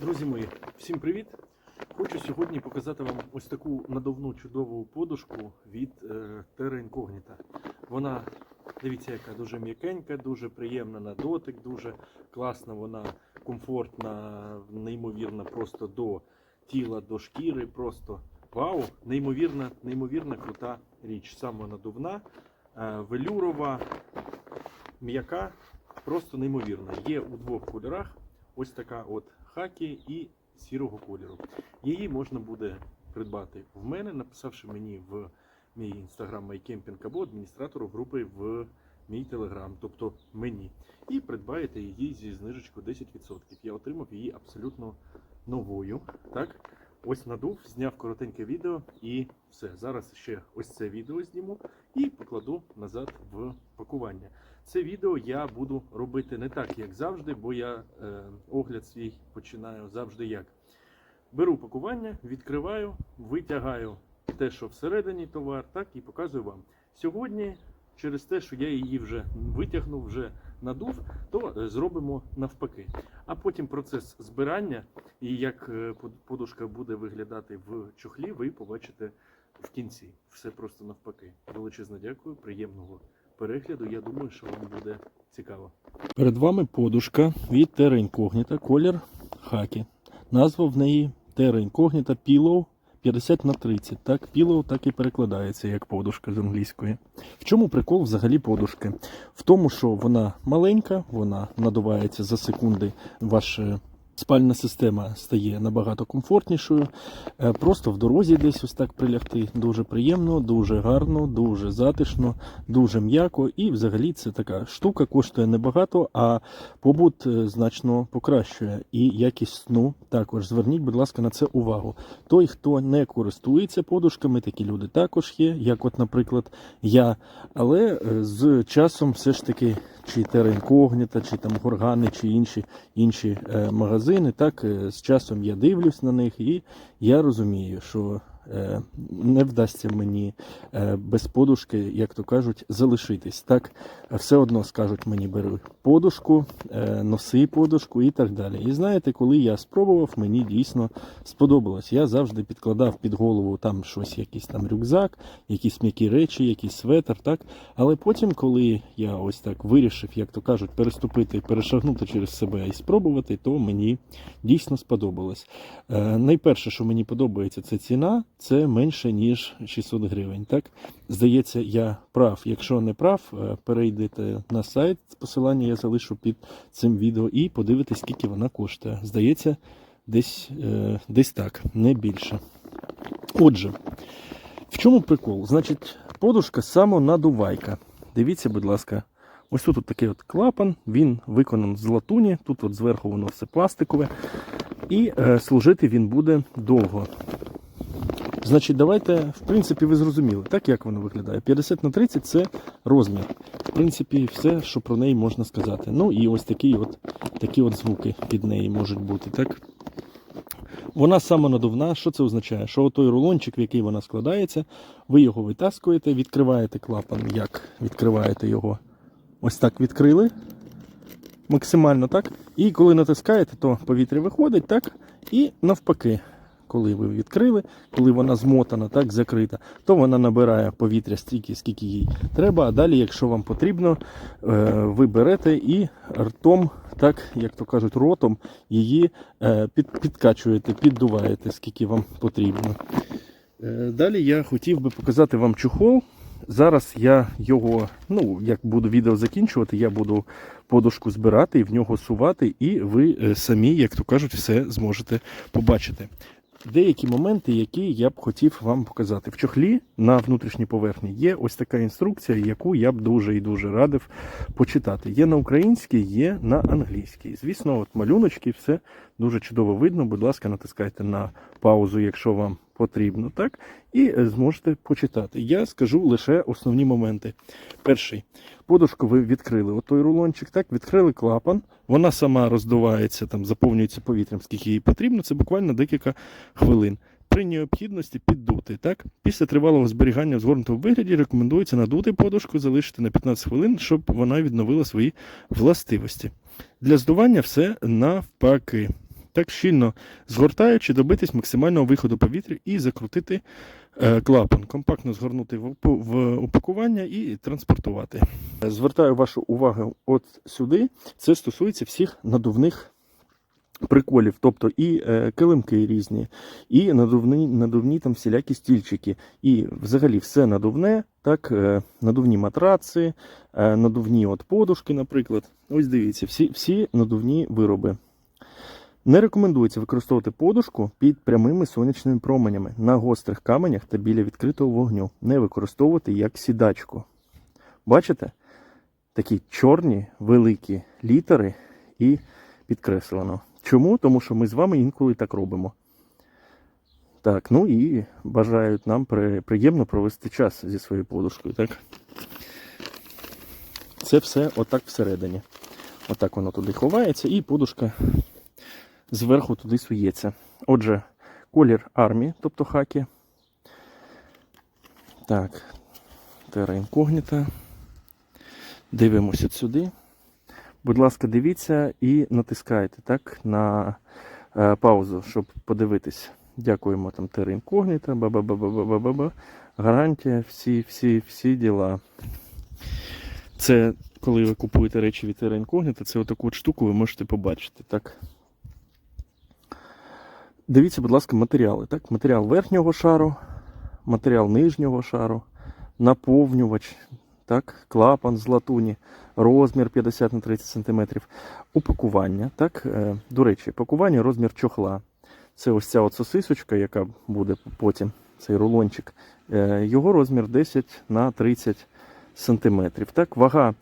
Друзі мої, всім привіт! Хочу сьогодні показати вам ось таку надувну чудову подушку від е, Terra Incognita. Вона, дивіться, яка дуже м'якенька, дуже приємна на дотик, дуже класна, вона комфортна, неймовірна просто до тіла, до шкіри. Просто вау! Неймовірна, неймовірна крута річ. Самонадувна, е, велюрова, м'яка, просто неймовірна. Є у двох кольорах. Ось така от хакі і сірого кольору. Її можна буде придбати в мене, написавши мені в мій інстаграм MyCamping або адміністратору групи в мій телеграм, тобто мені. І придбаєте її зі знижечкою 10%. Я отримав її абсолютно новою. Так? Ось надув, зняв коротеньке відео і все. Зараз ще ось це відео зніму і покладу назад в пакування. Це відео я буду робити не так, як завжди, бо я е, огляд свій починаю завжди як. Беру пакування, відкриваю, витягаю те, що всередині товар, так і показую вам. Сьогодні, через те, що я її вже витягнув, вже надув, то е, зробимо навпаки. А потім процес збирання і як е, подушка буде виглядати в чохлі, ви побачите в кінці. Все просто навпаки. Величезне дякую, приємного перегляду. Я думаю, що вам буде цікаво. Перед вами подушка від Terra Incognita, колір хакі. Назва в неї Terra Incognita Pillow 50 на 30. Так, Pillow так і перекладається як подушка з англійської. В чому прикол взагалі подушки? В тому, що вона маленька, вона надувається за секунди. Ваша спальна система стає набагато комфортнішою. Е, Просто в дорозі десь ось так прилягти дуже приємно, дуже гарно, дуже затишно, дуже м'яко. І взагалі це така штука коштує небагато, а побут е, значно покращує. І якість сну також. Зверніть, будь ласка, на це увагу. Той, хто не користується подушками, такі люди також є, як, от, наприклад, я. Але е, з часом все ж таки, чи Incognita, чи там Горгани, чи інші інші е, магазини, так е, з часом я дивлюсь на них і я розумію, що не вдасться мені е, без подушки, як то кажуть, залишитись. Так, все одно скажуть мені, бери подушку, е, носи подушку і так далі. І знаєте, коли я спробував, мені дійсно сподобалось. Я завжди підкладав під голову там щось, якийсь там рюкзак, якісь м'які речі, якийсь светр, так. Але потім, коли я ось так вирішив, як то кажуть, переступити, перешагнути через себе і спробувати, то мені дійсно сподобалось. Е, найперше, що мені подобається, це ціна, це менше ніж 600 гривень. Так, здається, я прав. Якщо не прав, е, перейдете на сайт. Посилання я залишу під цим відео і подивитесь, скільки вона коштує. Здається, десь, е, десь так, не більше. Отже, в чому прикол? Значить, подушка самонадувайка. Дивіться, будь ласка. Ось тут такий от клапан, він виконаний з латуні, тут от зверху воно все пластикове. І е, служити він буде довго. Значить, давайте, в принципі, ви зрозуміли, так як воно виглядає. 50 на 30 це розмір. В принципі, все, що про неї можна сказати. Ну і ось такі от, такі от звуки під неї можуть бути. так. Вона самонадувна. Що це означає? Що той рулончик, в який вона складається, ви його витаскуєте, відкриваєте клапан, як відкриваєте його. Ось так відкрили. Максимально так. І коли натискаєте, то повітря виходить, так. І навпаки, коли ви відкрили, коли вона змотана, так, закрита, то вона набирає повітря стільки, скільки їй треба. А далі, якщо вам потрібно, е, ви берете і ртом, так, як то кажуть, ротом її е, під, підкачуєте, піддуваєте, скільки вам потрібно. Е, Далі я хотів би показати вам чохол. Зараз я його, ну, як буду відео закінчувати, я буду подушку збирати і в нього сувати, і ви самі, як то кажуть, все зможете побачити. Деякі моменти, які я б хотів вам показати. В чохлі на внутрішній поверхні є ось така інструкція, яку я б дуже і дуже радив почитати. Є на українській, є на англійській. Звісно, от малюночки, все дуже чудово видно. Будь ласка, натискайте на паузу, якщо вам потрібно, так? І е, зможете почитати. Я скажу лише основні моменти. Перший. Подушку ви відкрили отой рулончик, так, відкрили клапан, вона сама роздувається, там, заповнюється повітрям, скільки їй потрібно, це буквально декілька хвилин. При необхідності піддути. Так? Після тривалого зберігання в згорнутому вигляді рекомендується надути подушку, залишити на 15 хвилин, щоб вона відновила свої властивості. Для здування все навпаки. Так щільно згортаючи, добитись максимального виходу повітря і закрутити е, клапан, компактно згорнути в, в упакування і транспортувати. Звертаю вашу увагу от сюди. Це стосується всіх надувних приколів, тобто і е, килимки різні, і надувні, надувні там всілякі стільчики, і взагалі все надувне, так, е, надувні матраци, е, надувні от подушки, наприклад. Ось дивіться, всі, всі надувні вироби. Не рекомендується використовувати подушку під прямими сонячними променями на гострих каменях та біля відкритого вогню. Не використовувати як сідачку. Бачите? Такі чорні великі літери і підкреслено. Чому? Тому що ми з вами інколи так робимо. Так, ну і бажають нам при, приємно провести час зі своєю подушкою, так? Це все отак всередині. Отак воно туди ховається, і подушка зверху туди сується. Отже, колір армії, тобто хакі. Так, тера інкогніта. Дивимося сюди. Будь ласка, дивіться і натискайте так, на е, паузу, щоб подивитись. Дякуємо там тера інкогніта. Гарантія, всі, всі, всі діла. Це коли ви купуєте речі від Terra Incognita, це отаку от штуку ви можете побачити. Так? Дивіться, будь ласка, матеріали. Так? Матеріал верхнього шару, матеріал нижнього шару, наповнювач, так? клапан з латуні, розмір 50 на 30 см, упакування. Так? Е, До речі, пакування розмір чохла. Це ось ця от сосисочка, яка буде потім, цей рулончик. Е, Його розмір 10 на 30 сантиметрів. Так, вага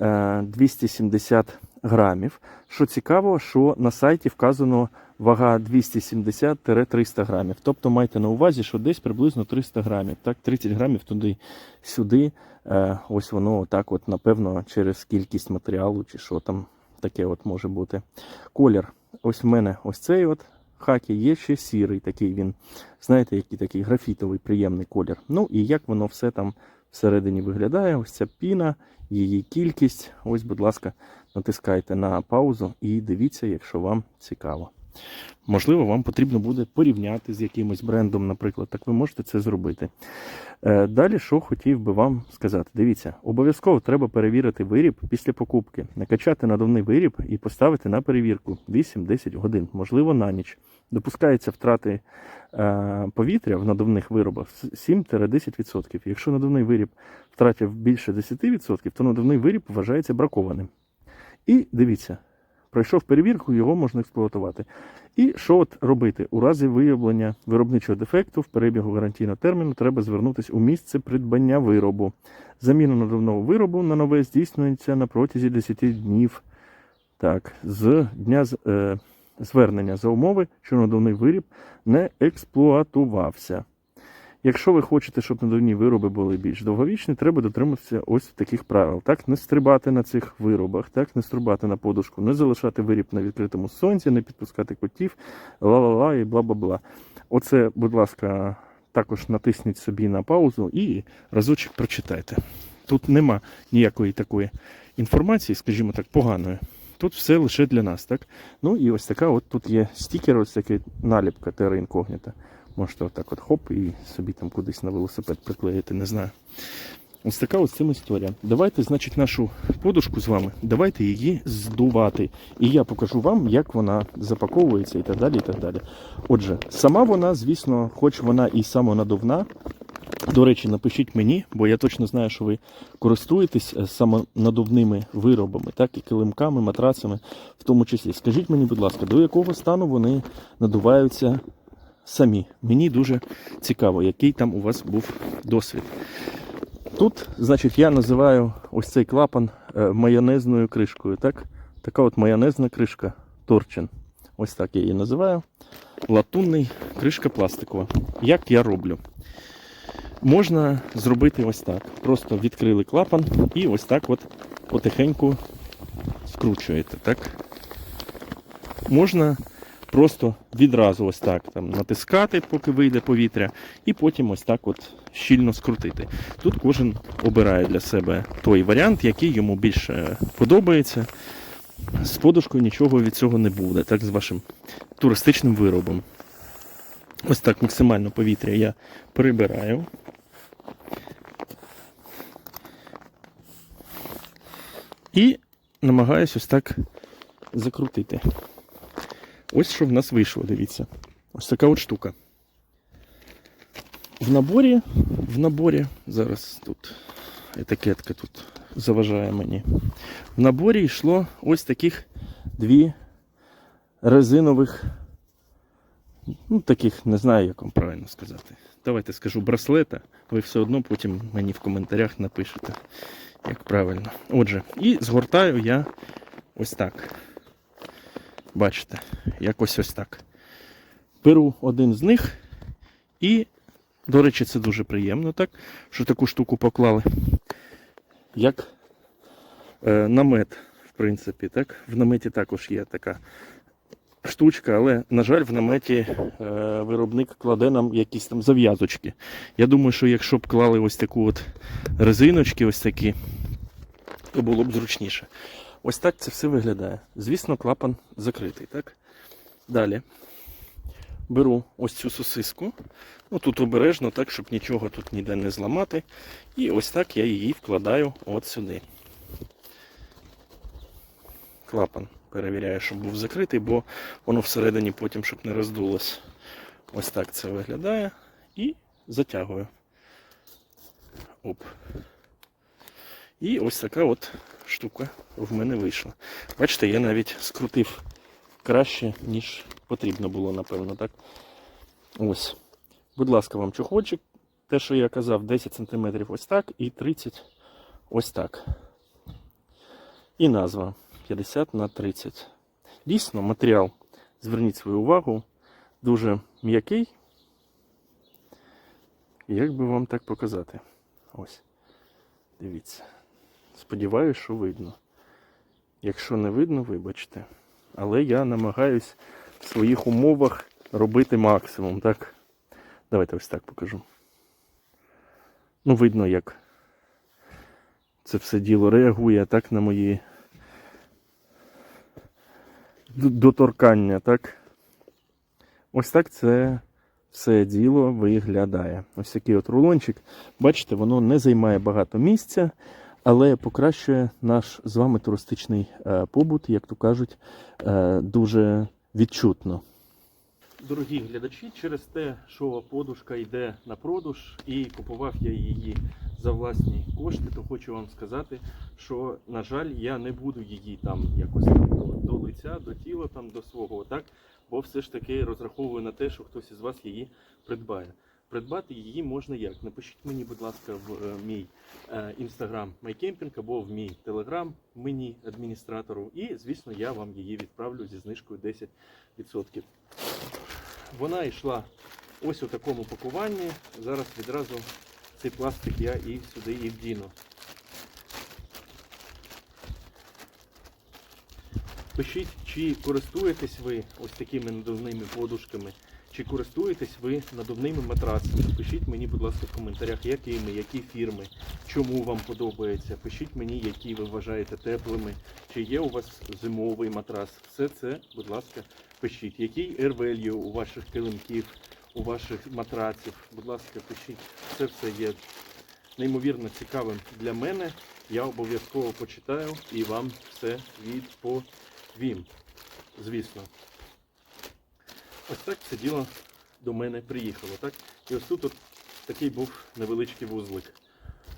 е, 270 грамів. Що цікаво, що на сайті вказано вага 270-300 грамів. Тобто майте на увазі, що десь приблизно 300 грамів. Так, 30 грамів туди сюди. Е, ось воно так, от, напевно, через кількість матеріалу чи що там таке от може бути. Колір. Ось в мене ось цей от хакі, є ще сірий, такий він, знаєте, який такий графітовий, приємний колір. Ну і як воно все там всередині виглядає. Ось ця піна, її кількість. Ось, будь ласка, натискайте на паузу і дивіться, якщо вам цікаво. Можливо, вам потрібно буде порівняти з якимось брендом, наприклад, так ви можете це зробити. Е, Далі, що хотів би вам сказати, дивіться, обов'язково треба перевірити виріб після покупки, накачати надувний виріб і поставити на перевірку 8-10 годин, можливо, на ніч. Допускаються втрати е, повітря в надувних виробах 7-10%. Якщо надувний виріб втратив більше 10%, то надувний виріб вважається бракованим. І дивіться, пройшов перевірку, його можна експлуатувати. І що от робити? У разі виявлення виробничого дефекту в перебігу гарантійного терміну треба звернутися у місце придбання виробу. Заміна надувного виробу на нове здійснюється на протязі 10 днів. Так, з дня е, звернення за умови, що надувний виріб не експлуатувався. Якщо ви хочете, щоб надувні вироби були більш довговічні, треба дотримуватися ось таких правил. Так, не стрибати на цих виробах, так, не стрибати на подушку, не залишати виріб на відкритому сонці, не підпускати котів, ла-ла-ла і бла-бла-бла. Оце, будь ласка, також натисніть собі на паузу і разочок прочитайте. Тут нема ніякої такої інформації, скажімо так, поганої. Тут все лише для нас, так? Ну і ось така, от тут є стікер, ось така наліпка Terra Incognita. Можете отак от хоп і собі там кудись на велосипед приклеїти, не знаю. Ось така ось цим історія. Давайте, значить, нашу подушку з вами, давайте її здувати. І я покажу вам, як вона запаковується і так далі. і так далі. Отже, сама вона, звісно, хоч вона і самонадувна. До речі, напишіть мені, бо я точно знаю, що ви користуєтесь е, самонадувними виробами, так, і килимками, матрацами, в тому числі. Скажіть мені, будь ласка, до якого стану вони надуваються самі. Мені дуже цікаво, який там у вас був досвід. Тут, значить, я називаю ось цей клапан е, майонезною кришкою. Так? Така от майонезна кришка Торчин. Ось так я її називаю. Латунний кришка пластикова. Як я роблю? Можна зробити ось так. Просто відкрили клапан і ось так от потихеньку скручуєте. Так? Можна просто відразу ось так там натискати, поки вийде повітря, і потім ось так от щільно скрутити. Тут кожен обирає для себе той варіант, який йому більше подобається. з подушкою нічого від цього не буде, так, з вашим туристичним виробом. Ось так максимально повітря я прибираю. І намагаюсь ось так закрутити. Ось що в нас вийшло, дивіться. Ось така от штука. В наборі, в наборі, зараз тут етикетка тут заважає мені. В наборі йшло ось таких дві резинових, ну таких, не знаю, як вам правильно сказати. Давайте скажу браслета, ви все одно потім мені в коментарях напишете, як правильно. Отже, і згортаю я ось так. Бачите, якось ось так. Беру один з них і, до речі, це дуже приємно, так, що таку штуку поклали. Як е, намет, в принципі, так. В наметі також є така штучка, але, на жаль, в наметі е, виробник кладе нам якісь там зав'язочки. Я думаю, що якщо б клали ось таку от резиночки, ось такі, то було б зручніше. Ось так це все виглядає. Звісно, клапан закритий, так? Далі беру ось цю сосиску. Ну тут обережно, так, щоб нічого тут ніде не зламати. І ось так я її вкладаю от сюди. Клапан перевіряю, щоб був закритий, бо воно всередині потім, щоб не роздулось. Ось так це виглядає. І затягую. Оп. І ось така от штука в мене вийшла. Бачите, я навіть скрутив краще, ніж потрібно було, напевно, так? Ось. Будь ласка, вам чохольчик. Те, що я казав, 10 см ось так і 30 ось так. І назва 50 на 30. Дійсно, матеріал, зверніть свою увагу, дуже м'який. Як би вам так показати? Ось. Дивіться. Сподіваюсь, що видно. Якщо не видно, вибачте. Але я намагаюсь в своїх умовах робити максимум, так? Давайте ось так покажу. Ну, видно, як це все діло реагує так на мої доторкання, так? Ось так це все діло виглядає. Ось такий от рулончик. Бачите, воно не займає багато місця, але покращує наш з вами туристичний е, побут, як то кажуть, е, дуже відчутно. Дорогі глядачі, через те, що подушка йде на продаж і купував я її за власні кошти, то хочу вам сказати, що, на жаль, я не буду її там якось до лиця, до тіла, там, до свого, так? бо все ж таки розраховую на те, що хтось із вас її придбає. Придбати її можна як? Напишіть мені, будь ласка, в е, мій інстаграм MyCamping або в мій телеграм мені адміністратору. І, звісно, я вам її відправлю зі знижкою 10%. Вона йшла ось у такому пакуванні. Зараз відразу цей пластик я і сюди і вдіну. Пишіть, чи користуєтесь ви ось такими надувними подушками, чи користуєтесь ви надувними матрацами. Пишіть мені, будь ласка, в коментарях, якими, які фірми, чому вам подобається. Пишіть мені, які ви вважаєте теплими, чи є у вас зимовий матрас. Все це, будь ласка, пишіть. Який value у ваших килимків, у ваших матраців. Будь ласка, пишіть. Це все є неймовірно цікавим для мене. Я обов'язково почитаю і вам все відповім. Звісно. Ось так це діло до мене приїхало. Так? І ось тут от такий був невеличкий вузлик.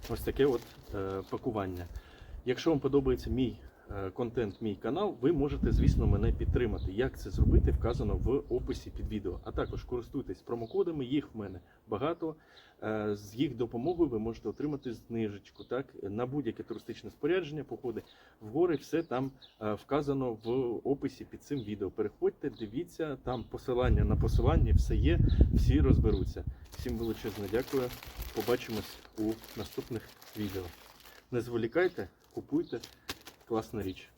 Ось таке от е, пакування. Якщо вам подобається мій контент, мій канал, ви можете, звісно, мене підтримати. Як це зробити, вказано в описі під відео. А також користуйтесь промокодами, їх в мене багато. Е, з їх допомогою ви можете отримати знижечку так, на будь-яке туристичне спорядження, походи в гори, все там е, вказано в описі під цим відео. Переходьте, дивіться, там посилання на посилання, все є, всі розберуться. Всім величезне дякую. Побачимось у наступних відео. Не зволікайте, купуйте. Класна річ.